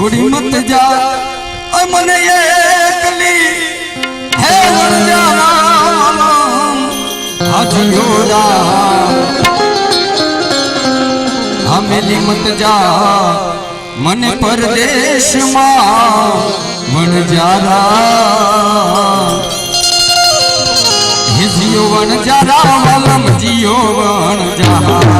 છોડી મત જા. મને એકલી હે હમેલી મત જા. મને પરદેશમાં જારા. હે જીઓ વણજારા વલમ જીઓ વણજારા જીઓ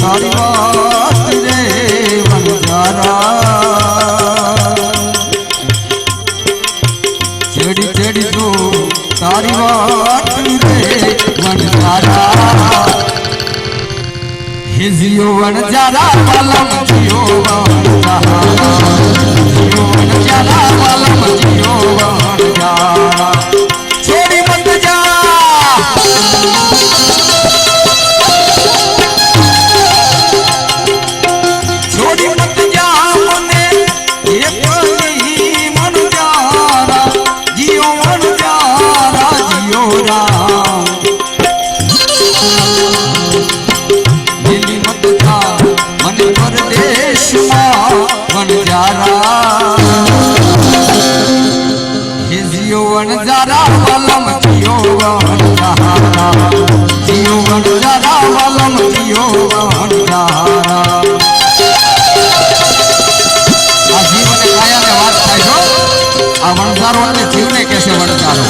તારી વાત રે વનજારા ચડી ચડી જો તારી વાત રે વનજારા હે જીઓ પરદેશમાં વન જારા હે જીઓ વન જારા વાલમ જીઓ વન જારા. જીઓ વન જારા વાલમ જીઓ વન જારા આ જીવને કાયાને વાત થાય છો? આ વણઝારો અને જીવને કેસે વણઝારો.